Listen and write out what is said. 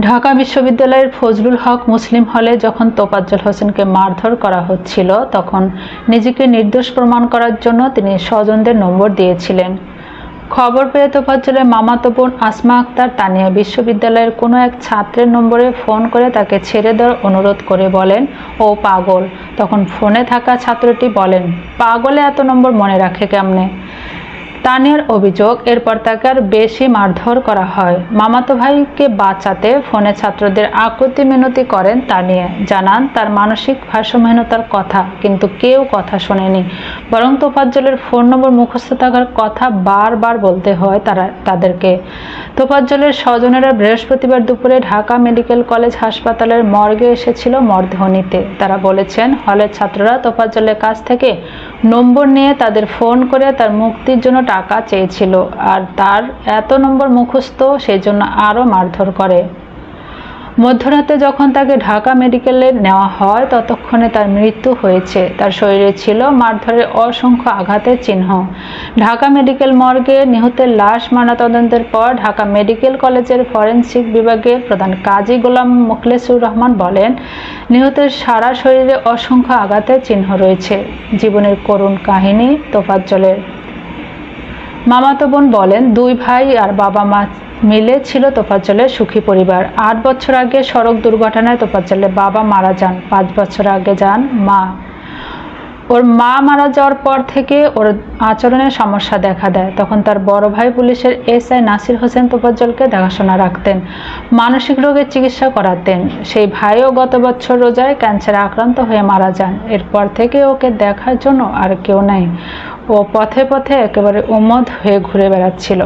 ঢাকা বিশ্ববিদ্যালয়ের ফজলুল হক মুসলিম হলে যখন তোফাজ্জল হোসেনকে মারধর করা হচ্ছিল, তখন নিজেকে নির্দোষ প্রমাণ করার জন্য তিনি স্বজনদের নম্বর দিয়েছিলেন। খবর পেয়ে তোফাজ্জলের মামাতো বোন আসমা আক্তার তানিয়া বিশ্ববিদ্যালয়ের কোনো এক ছাত্রের নম্বরে ফোন করে তাকে ছেড়ে দেওয়ার অনুরোধ করে বলেন, ও পাগল। তখন ফোনে থাকা ছাত্রটি বলেন, পাগলে এত নম্বর মনে রাখে কেমনে? তানিয়ার অভিযোগ, এরপর তাকে আর বেশি মারধর করা হয়। মামাতো ভাইকে বাঁচাতে ফোনে ছাত্রদের আকুতি মিনতি করেন তানিয়া। জানান, তার মানসিক ভারসাম্যহীনতার কথা, কিন্তু কেউ কথা শোনেনি। বরং তোফাজ্জলের ফোন নম্বর মুখস্থ থাকার কথা বারবার বলতে হয় তারা, তাদেরকে। তোফাজ্জলের স্বজনেরা বৃহস্পতিবার দুপুরে ঢাকা মেডিকেল কলেজ হাসপাতালের মর্গে এসেছিল মরদেহ তারা বলেছেন, হলের ছাত্ররা তোফাজ্জলের কাছ থেকে নম্বর নিয়ে তাদের ফোন করে তার মুক্তির জন্য টাকা চেয়েছিল, আর তার এত নম্বর মুখস্থ সেই জন্য আরও মারধর করে। মধ্যরাতে যখন তাকে ঢাকা মেডিকেলে নেওয়া হয়, ততক্ষণে তার মৃত্যু হয়েছে। তার শরীরে ছিল মারধরের অসংখ্য আঘাতের চিহ্ন। ঢাকা মেডিকেল মর্গে নিহতের লাশ ময়নাতদন্তের পর ঢাকা মেডিকেল কলেজের ফরেনসিক বিভাগের প্রধান কাজী গোলাম মুখলেসুর রহমান বলেন, নিহতের সারা শরীরে অসংখ্য আঘাতের চিহ্ন রয়েছে। জীবনের করুণ কাহিনী তোফাজ্জলের। মামাতো বোন বলেন, দুই ভাই আর বাবা মা মিলে ছিল তোফাজ্জলের সুখী পরিবার। আট বছর আগে সড়ক দুর্ঘটনায় তোফাজ্জলের বাবা মারা যান। পাঁচ বছর আগে যান মা। ওর মা মারা যাওয়ার পর থেকে ওর আচরণের সমস্যা দেখা দেয়। তখন তার বড় ভাই পুলিশের এসআই নাসির হোসেন তোফাজ্জলকে দেখাশোনা রাখতেন, মানসিক রোগের চিকিৎসা করাতেন। সেই ভাইও গত বছর রোজায় ক্যান্সারে আক্রান্ত হয়ে মারা যান। এরপর থেকে ওকে দেখার জন্য আর কেউ নেই। ও পথে পথে একেবারে উমদ হয়ে ঘুরে বেড়াচ্ছিল।